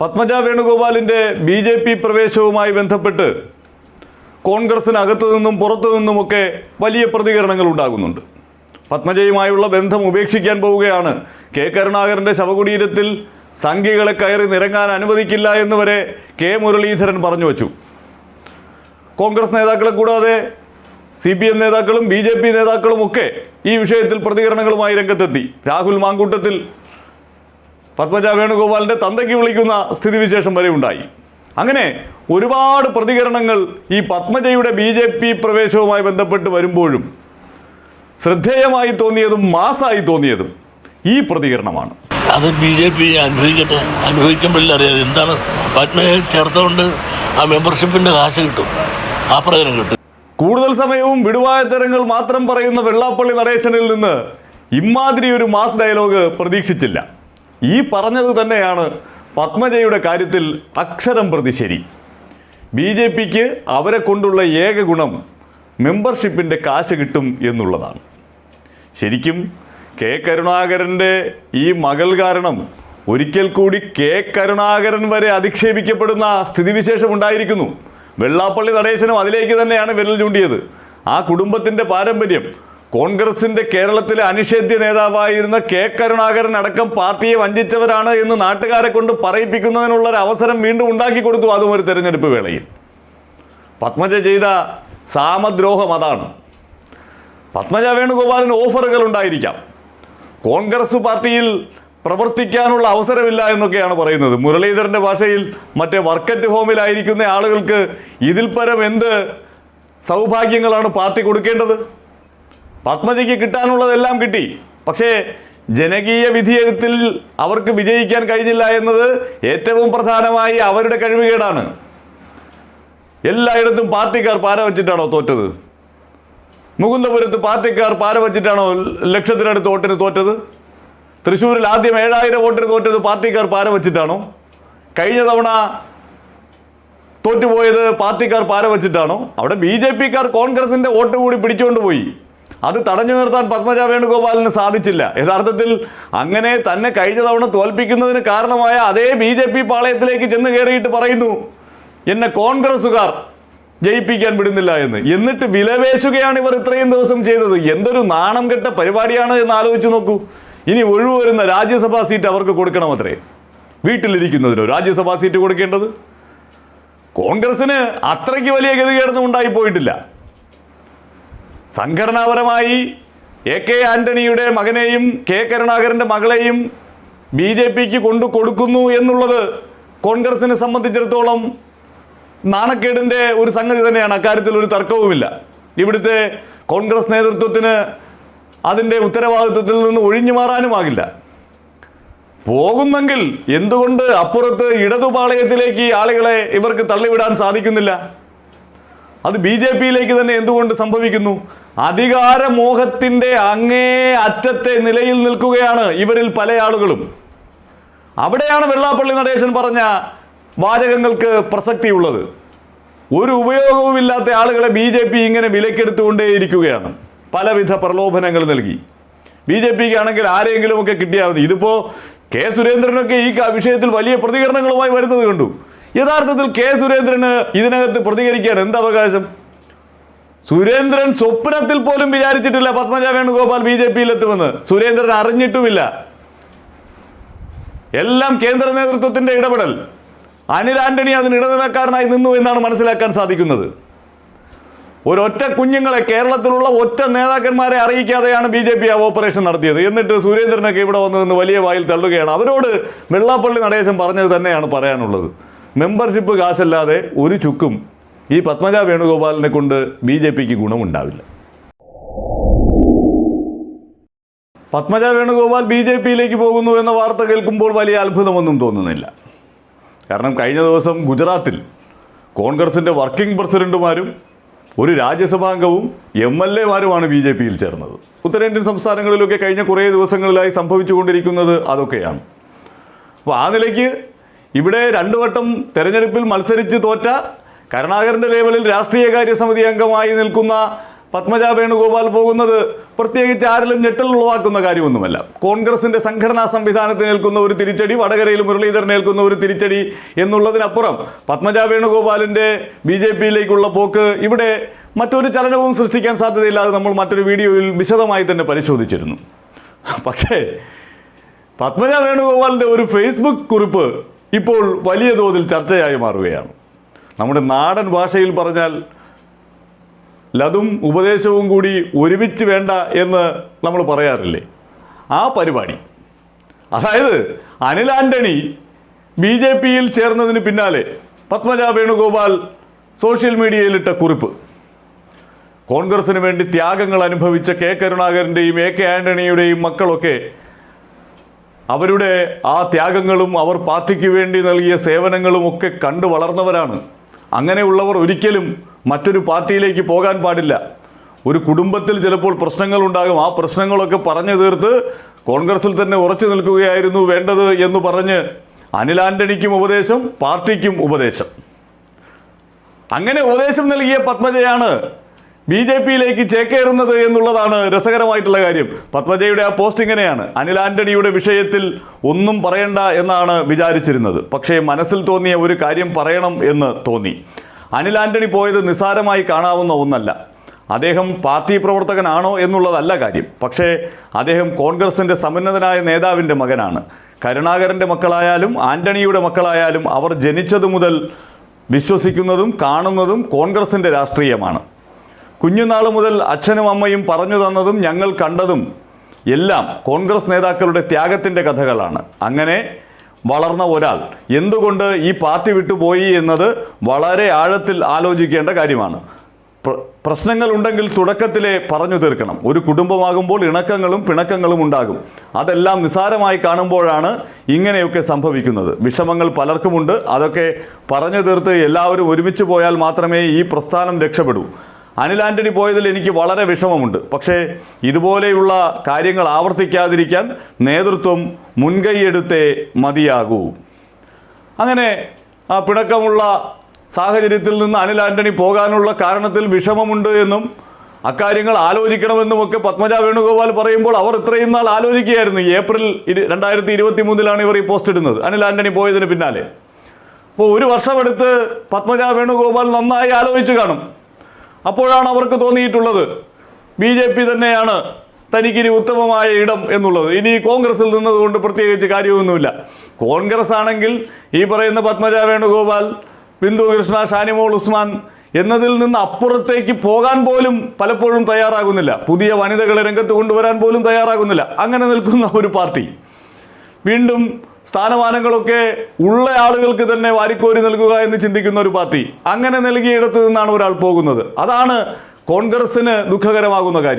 പത്മജ വേണുഗോപാലിന്റെ B J P പ്രവേശവുമായി ബന്ധപ്പെട്ട് കോൺഗ്രസിനകത്തു നിന്നും പുറത്തു നിന്നുമൊക്കെ വലിയ പ്രതികരണങ്ങൾ ഉണ്ടാകുന്നുണ്ട്. പത്മജയുമായുള്ള ബന്ധം ഉപേക്ഷിക്കാൻ പോവുകയാണ് കെ കരുണാകരന്റെ ശവകുടീരത്തിൽ സംഘികളെ കയറി നിരങ്ങാൻ അനുവദിക്കില്ല എന്ന് വരെ കെ മുരളീധരൻ പറഞ്ഞു വച്ചു. കോൺഗ്രസ് നേതാക്കളെ കൂടാതെ സി പി എം നേതാക്കളും ബി ജെ പി നേതാക്കളും ഒക്കെ ഈ വിഷയത്തിൽ പ്രതികരണങ്ങളുമായി രംഗത്തെത്തി. രാഹുൽ മാങ്കൂട്ടത്തിൽ പത്മജ വേണുഗോപാലിന്റെ തന്തയ്ക്ക് വിളിക്കുന്ന സ്ഥിതിവിശേഷം വരെ ഉണ്ടായി. അങ്ങനെ ഒരുപാട് പ്രതികരണങ്ങൾ ഈ പത്മജയുടെ ബി ജെ പി പ്രവേശവുമായി ബന്ധപ്പെട്ട് വരുമ്പോഴും ശ്രദ്ധേയമായി തോന്നിയതും മാസായി തോന്നിയതും ഈ പ്രതികരണമാണ്. അത് ബി ജെ പി അനുഭവിക്കട്ടെ. അനുഭവിക്കുമ്പോഴല്ലേ അറിയാതെ എന്താണ് പത്മയെ ചേർത്തുകൊണ്ട് ആ മെമ്പർഷിപ്പിന്റെ കാശ് കിട്ടും. ആ പ്രകടനം കിട്ടും. കൂടുതൽ സമയവും വിടുവായ തരങ്ങൾ മാത്രം പറയുന്ന വെള്ളാപ്പള്ളി നടേശനിൽ നിന്ന് ഇമാതിരി ഒരു മാസ് ഡയലോഗ് പ്രതീക്ഷിച്ചില്ല. ഈ പറഞ്ഞത് തന്നെയാണ് പത്മജയുടെ കാര്യത്തിൽ അക്ഷരം പ്രതി ശരി. ബി ജെ പിക്ക് അവരെ കൊണ്ടുള്ള ഏക ഗുണം മെമ്പർഷിപ്പിന്റെ കാശ് കിട്ടും എന്നുള്ളതാണ്. ശരിക്കും കെ കരുണാകരന്റെ ഈ മകൾ കാരണം ഒരിക്കൽ കൂടി കെ കരുണാകരൻ വരെ അധിക്ഷേപിക്കപ്പെടുന്ന സ്ഥിതിവിശേഷം ഉണ്ടായിരിക്കുന്നു. വെള്ളാപ്പള്ളി നടേശനും അതിലേക്ക് തന്നെയാണ് വിരൽ ചൂണ്ടിയത്. ആ കുടുംബത്തിന്റെ പാരമ്പര്യം കോൺഗ്രസിന്റെ കേരളത്തിലെ അനിഷേധ്യ നേതാവായിരുന്ന കെ കരുണാകരൻ അടക്കം പാർട്ടിയെ വഞ്ചിച്ചവരാണ് എന്ന് നാട്ടുകാരെ കൊണ്ട് പറയിപ്പിക്കുന്നതിനുള്ള ഒരു അവസരം വീണ്ടും ഉണ്ടാക്കി കൊടുത്തു അതും ഒരു തെരഞ്ഞെടുപ്പ് വേളയിൽ. പത്മജ ചെയ്ത സാമദ്രോഹം അതാണ്. പത്മജ വേണുഗോപാലിന് ഓഫറുകൾ ഉണ്ടായിരിക്കാം. കോൺഗ്രസ് പാർട്ടിയിൽ പ്രവർത്തിക്കാനുള്ള അവസരമില്ല എന്നൊക്കെയാണ് പറയുന്നത്. മുരളീധരന്റെ ഭാഷയിൽ മറ്റേ വർക്കറ്റ് ഹോമിലായിരിക്കുന്ന ആളുകൾക്ക് ഇതിൽ പരം എന്ത് സൗഭാഗ്യങ്ങളാണ് പാർട്ടി കൊടുക്കേണ്ടത്? പത്മജയ്ക്ക് കിട്ടാനുള്ളതെല്ലാം കിട്ടി. പക്ഷേ ജനകീയ വിധിയെഴുത്തിൽ അവർക്ക് വിജയിക്കാൻ കഴിഞ്ഞില്ല എന്നത് ഏറ്റവും പ്രധാനമായി അവരുടെ കഴിവുകേടാണ്. എല്ലായിടത്തും പാർട്ടിക്കാർ പാര വച്ചിട്ടാണോ തോറ്റത്? മുകുന്ദപുരത്ത് പാർട്ടിക്കാർ പാര വച്ചിട്ടാണോ ലക്ഷത്തിനടുത്ത് വോട്ടിന് തോറ്റത്? തൃശ്ശൂരിൽ ആദ്യം ഏഴായിരം വോട്ടിന് തോറ്റത് പാർട്ടിക്കാർ പാര വച്ചിട്ടാണോ? കഴിഞ്ഞ തവണ തോറ്റുപോയത് പാർട്ടിക്കാർ പാര വച്ചിട്ടാണോ? അവിടെ ബി ജെ പിക്കാർ കോൺഗ്രസിന്റെ വോട്ട് കൂടി പിടിച്ചുകൊണ്ട് പോയി. അത് തടഞ്ഞു നിർത്താൻ പത്മജ വേണുഗോപാലിന് സാധിച്ചില്ല. യഥാർത്ഥത്തിൽ അങ്ങനെ തന്നെ കഴിഞ്ഞ തവണ തോൽപ്പിക്കുന്നതിന് കാരണമായ അതേ ബി ജെ പി പാളയത്തിലേക്ക് ചെന്ന് കയറിയിട്ട് പറയുന്നു എന്നെ കോൺഗ്രസ്സുകാർ ജയിപ്പിക്കാൻ വിടുന്നില്ല എന്ന്. എന്നിട്ട് വിലവേശുകയാണ് ഇവർ ഇത്രയും ദിവസം ചെയ്തത്. എന്തൊരു നാണം കെട്ട പരിപാടിയാണ് എന്ന് ആലോചിച്ച് നോക്കൂ. ഇനി ഒഴിവുവരുന്ന രാജ്യസഭാ സീറ്റ് അവർക്ക് കൊടുക്കണമത്രേ. വീട്ടിലിരിക്കുന്നതിനോ രാജ്യസഭാ സീറ്റ് കൊടുക്കേണ്ടത്? കോൺഗ്രസ്സിന് അത്രയ്ക്ക് വലിയ ഗതികേടൊന്നും ഉണ്ടായിപ്പോയിട്ടില്ല. സംഘടനാപരമായി എ കെ ആന്റണിയുടെ മകനെയും കെ കരുണാകരന്റെ മകളെയും ബി ജെ പിക്ക് കൊണ്ടു കൊടുക്കുന്നു എന്നുള്ളത് കോൺഗ്രസിനെ സംബന്ധിച്ചിടത്തോളം നാണക്കേടിന്റെ ഒരു സംഗതി തന്നെയാണ്. അക്കാര്യത്തിൽ ഒരു തർക്കവുമില്ല. ഇവിടുത്തെ കോൺഗ്രസ് നേതൃത്വത്തിന് അതിന്റെ ഉത്തരവാദിത്വത്തിൽ നിന്ന് ഒഴിഞ്ഞു മാറാനുമാകില്ല പോകുന്നെങ്കിൽ എന്തുകൊണ്ട് അപ്പുറത്ത് ഇടതുപാളയത്തിലേക്ക് ആളുകളെ ഇവർക്ക് തള്ളിവിടാൻ സാധിക്കുന്നില്ല? അത് ബി ജെ പിയിലേക്ക് തന്നെ എന്തുകൊണ്ട് സംഭവിക്കുന്നു? അധികാരമോഹത്തിന്റെ അങ്ങേ അറ്റത്തെ നിലയിൽ നിൽക്കുകയാണ് ഇവരിൽ പല ആളുകളും. അവിടെയാണ് വെള്ളാപ്പള്ളി നടേശൻ പറഞ്ഞ വാചകങ്ങൾക്ക് പ്രസക്തിയുള്ളത്. ഒരു ഉപയോഗവുമില്ലാത്ത ആളുകളെ ബി ജെ പി ഇങ്ങനെ വിലക്കെടുത്തുകൊണ്ടേയിരിക്കുകയാണ്. പലവിധ പ്രലോഭനങ്ങൾ നൽകി. ബി ജെ പിക്ക് ആണെങ്കിൽ ആരെങ്കിലുമൊക്കെ കിട്ടിയാൽ മതി. ഇതിപ്പോൾ കെ സുരേന്ദ്രനൊക്കെ ഈ വിഷയത്തിൽ വലിയ പ്രതികരണങ്ങളുമായി വരുന്നത് കണ്ടു. യഥാർത്ഥത്തിൽ കെ സുരേന്ദ്രന് ഇതിനകത്ത് പ്രതികരിക്കാൻ എന്ത് അവകാശം? സുരേന്ദ്രൻ സ്വപ്നത്തിൽ പോലും വിചാരിച്ചിട്ടില്ല പത്മജ വേണുഗോപാൽ ബി ജെ പിയിൽ എത്തുമെന്ന് സുരേന്ദ്രൻ അറിഞ്ഞിട്ടുമില്ല. എല്ലാം കേന്ദ്ര നേതൃത്വത്തിന്റെ ഇടപെടൽ. അനിൽ ആന്റണി അതിന് ഇടനിലക്കാരനായി നിന്നു എന്നാണ് മനസ്സിലാക്കാൻ സാധിക്കുന്നത്. ഒരൊറ്റ കുഞ്ഞുങ്ങളെ കേരളത്തിലുള്ള ഒറ്റ നേതാക്കന്മാരെ അറിയിക്കാതെയാണ് ബി ജെ പി ആ ഓപ്പറേഷൻ നടത്തിയത്. എന്നിട്ട് സുരേന്ദ്രനൊക്കെ ഇവിടെ വന്നു വലിയ വായിൽ തള്ളുകയാണ്. അവരോട് വെള്ളാപ്പള്ളി നടേശൻ പറഞ്ഞത് തന്നെയാണ് പറയാനുള്ളത്. മെമ്പർഷിപ്പ് കാശല്ലാതെ ഒരു ചുക്കും ഈ പത്മജ വേണുഗോപാലിനെ കൊണ്ട് ബി ജെ പിക്ക് ഗുണമുണ്ടാവില്ല. പത്മജ വേണുഗോപാൽ ബി ജെ പിയിലേക്ക് പോകുന്നു എന്ന വാർത്ത കേൾക്കുമ്പോൾ വലിയ അത്ഭുതമൊന്നും തോന്നുന്നില്ല. കാരണം കഴിഞ്ഞ ദിവസം ഗുജറാത്തിൽ കോൺഗ്രസിന്റെ വർക്കിംഗ് പ്രസിഡന്റുമാരും ഒരു രാജ്യസഭാംഗവും എം എൽ എമാരുമാണ് ബി ജെ പിയിൽ ചേർന്നത്. ഉത്തരേന്ത്യൻ സംസ്ഥാനങ്ങളിലൊക്കെ കഴിഞ്ഞ കുറേ ദിവസങ്ങളിലായി സംഭവിച്ചുകൊണ്ടിരിക്കുന്നത് അതൊക്കെയാണ്. അപ്പോൾ ആ നിലയ്ക്ക് ഇവിടെ രണ്ടു വട്ടം തെരഞ്ഞെടുപ്പിൽ മത്സരിച്ച് തോറ്റ കരുണാകരന്റെ ലേവലിൽ രാഷ്ട്രീയകാര്യ സമിതി അംഗമായി നിൽക്കുന്ന പത്മജ വേണുഗോപാൽ പോകുന്നത് പ്രത്യേകിച്ച് ആരിലും ഞെട്ടൽ ഉളവാക്കുന്ന കാര്യമൊന്നുമല്ല. കോൺഗ്രസിന്റെ സംഘടനാ സംവിധാനത്തിൽ നിൽക്കുന്ന ഒരു തിരിച്ചടി വടകരയിൽ മുരളീധരൻ ഏൽക്കുന്ന ഒരു തിരിച്ചടി എന്നുള്ളതിനപ്പുറം പത്മജ വേണുഗോപാലിന്റെ ബി ജെ പിയിലേക്കുള്ള പോക്ക് ഇവിടെ മറ്റൊരു ചലനവും സൃഷ്ടിക്കാൻ സാധ്യതയില്ലാതെ നമ്മൾ മറ്റൊരു വീഡിയോയിൽ വിശദമായി തന്നെ പരിശോധിച്ചിരുന്നു. പക്ഷേ പത്മജ വേണുഗോപാലിന്റെ ഒരു ഫേസ്ബുക്ക് കുറിപ്പ് ഇപ്പോൾ വലിയ തോതിൽ ചർച്ചയായി മാറുകയാണ്. നമ്മുടെ നാടൻ ഭാഷയിൽ പറഞ്ഞാൽ ലതും ഉപദേശവും കൂടി ഒരുമിച്ച് വേണ്ട എന്ന് നമ്മൾ പറയാറില്ലേ? ആ പരിപാടി. അതായത് അനിൽ ആന്റണി ബി ജെ പിയിൽ ചേർന്നതിന് പിന്നാലെ പത്മജ വേണുഗോപാൽ സോഷ്യൽ മീഡിയയിലിട്ട കുറിപ്പ്. കോൺഗ്രസിന് വേണ്ടി ത്യാഗങ്ങൾ അനുഭവിച്ച കെ കരുണാകരന്റെയും എ കെ ആന്റണിയുടെയും മക്കളൊക്കെ അവരുടെ ആ ത്യാഗങ്ങളും അവർ പാർട്ടിക്ക് വേണ്ടി നൽകിയ സേവനങ്ങളും ഒക്കെ കണ്ടു വളർന്നവരാണ്. അങ്ങനെയുള്ളവർ ഒരിക്കലും മറ്റൊരു പാർട്ടിയിലേക്ക് പോകാൻ പാടില്ല. ഒരു കുടുംബത്തിൽ ചിലപ്പോൾ പ്രശ്നങ്ങൾ ഉണ്ടാകും. ആ പ്രശ്നങ്ങളൊക്കെ പറഞ്ഞു തീർത്ത് കോൺഗ്രസിൽ തന്നെ ഉറച്ചു നിൽക്കുകയായിരുന്നു വേണ്ടത് എന്ന് പറഞ്ഞ് അനിൽ ആന്റണിക്കും ഉപദേശം പാർട്ടിക്കും ഉപദേശം. അങ്ങനെ ഉപദേശം നൽകിയ പത്മജയാണ് ബി ജെ പിയിലേക്ക് ചേക്കേറുന്നത് എന്നുള്ളതാണ് രസകരമായിട്ടുള്ള കാര്യം. പത്മജയുടെ ആ പോസ്റ്റ് ഇങ്ങനെയാണ്. അനിൽ ആന്റണിയുടെ വിഷയത്തിൽ ഒന്നും പറയണ്ട എന്നാണ് വിചാരിച്ചിരുന്നത്. പക്ഷേ മനസ്സിൽ തോന്നിയ ഒരു കാര്യം പറയണം എന്ന് തോന്നി. അനിൽ ആന്റണി പോയത് നിസ്സാരമായി കാണാവുന്ന ഒന്നല്ല. അദ്ദേഹം പാർട്ടി പ്രവർത്തകനാണോ എന്നുള്ളതല്ല കാര്യം. പക്ഷേ അദ്ദേഹം കോൺഗ്രസിന്റെ സമുന്നതനായ നേതാവിന്റെ മകനാണ്. കരുണാകരന്റെ മക്കളായാലും ആന്റണിയുടെ മക്കളായാലും അവർ ജനിച്ചതു മുതൽ വിശ്വസിക്കുന്നതും കാണുന്നതും കോൺഗ്രസിന്റെ രാഷ്ട്രീയമാണ്. കുഞ്ഞുനാൾ മുതൽ അച്ഛനും അമ്മയും പറഞ്ഞു തന്നതും ഞങ്ങൾ കണ്ടതും എല്ലാം കോൺഗ്രസ് നേതാക്കളുടെ ത്യാഗത്തിന്റെ കഥകളാണ്. അങ്ങനെ വളർന്ന ഒരാൾ എന്തുകൊണ്ട് ഈ പാർട്ടി വിട്ടുപോയി എന്നത് വളരെ ആഴത്തിൽ ആലോചിക്കേണ്ട കാര്യമാണ്. പ്രശ്നങ്ങൾ ഉണ്ടെങ്കിൽ തുടക്കത്തിലെ പറഞ്ഞു തീർക്കണം. ഒരു കുടുംബമാകുമ്പോൾ ഇണക്കങ്ങളും പിണക്കങ്ങളും ഉണ്ടാകും. അതെല്ലാം നിസാരമായി കാണുമ്പോഴാണ് ഇങ്ങനെയൊക്കെ സംഭവിക്കുന്നത്. വിഷമങ്ങൾ പലർക്കുമുണ്ട്. അതൊക്കെ പറഞ്ഞു തീർത്ത് എല്ലാവരും ഒരുമിച്ച് പോയാൽ മാത്രമേ ഈ പ്രസ്ഥാനം രക്ഷപ്പെടൂ. അനിൽ ആന്റണി പോയതിൽ എനിക്ക് വളരെ വിഷമമുണ്ട്. പക്ഷേ ഇതുപോലെയുള്ള കാര്യങ്ങൾ ആവർത്തിക്കാതിരിക്കാൻ നേതൃത്വം മുൻകൈയെടുത്തേ മതിയാകൂ. അങ്ങനെ ആ പിണക്കമുള്ള സാഹചര്യത്തിൽ നിന്ന് അനിൽ ആന്റണി പോകാനുള്ള കാരണത്തിൽ വിഷമമുണ്ട് എന്നും അക്കാര്യങ്ങൾ ആലോചിക്കണമെന്നുമൊക്കെ പത്മജ വേണുഗോപാൽ പറയുമ്പോൾ അവർ ഇത്രയും നാൾ ആലോചിക്കുകയായിരുന്നു. ഏപ്രിൽ രണ്ടായിരത്തി ഇരുപത്തി മൂന്നിലാണ് ഇവർ ഈ പോസ്റ്റ് ഇടുന്നത്. അനിൽ ആന്റണി പോയതിന് പിന്നാലെ. അപ്പോൾ ഒരു വർഷമെടുത്ത് പത്മജ വേണുഗോപാൽ നന്നായി ആലോചിച്ച് കാണും. അപ്പോഴാണ് അവർക്ക് തോന്നിയിട്ടുള്ളത്. ബി ജെ പി തന്നെയാണ് തനിക്കിനി ഉത്തമമായ ഇടം എന്നുള്ളത്. ഇനി കോൺഗ്രസിൽ നിന്നതുകൊണ്ട് പ്രത്യേകിച്ച് കാര്യമൊന്നുമില്ല. കോൺഗ്രസ് ആണെങ്കിൽ ഈ പറയുന്ന പത്മജ വേണുഗോപാൽ ബിന്ദു കൃഷ്ണ ഷാനിമോൾ ഉസ്മാൻ എന്നതിൽ നിന്ന് അപ്പുറത്തേക്ക് പോകാൻ പോലും പലപ്പോഴും തയ്യാറാകുന്നില്ല. പുതിയ വനിതകളെ രംഗത്ത് കൊണ്ടുവരാൻ പോലും തയ്യാറാകുന്നില്ല. അങ്ങനെ നിൽക്കുന്ന ഒരു പാർട്ടി. വീണ്ടും സ്ഥാനമാനങ്ങളൊക്കെ ഉള്ള ആളുകൾക്ക് തന്നെ വാരിക്കോരി നൽകുക എന്ന് ചിന്തിക്കുന്ന ഒരു പാർട്ടി അങ്ങനെ നൽകിയ ഇടത്തു നിന്നാണ് ഒരാൾ പോകുന്നത്. അതാണ് കോൺഗ്രസിന് ദുഃഖകരമാകുന്ന കാര്യം.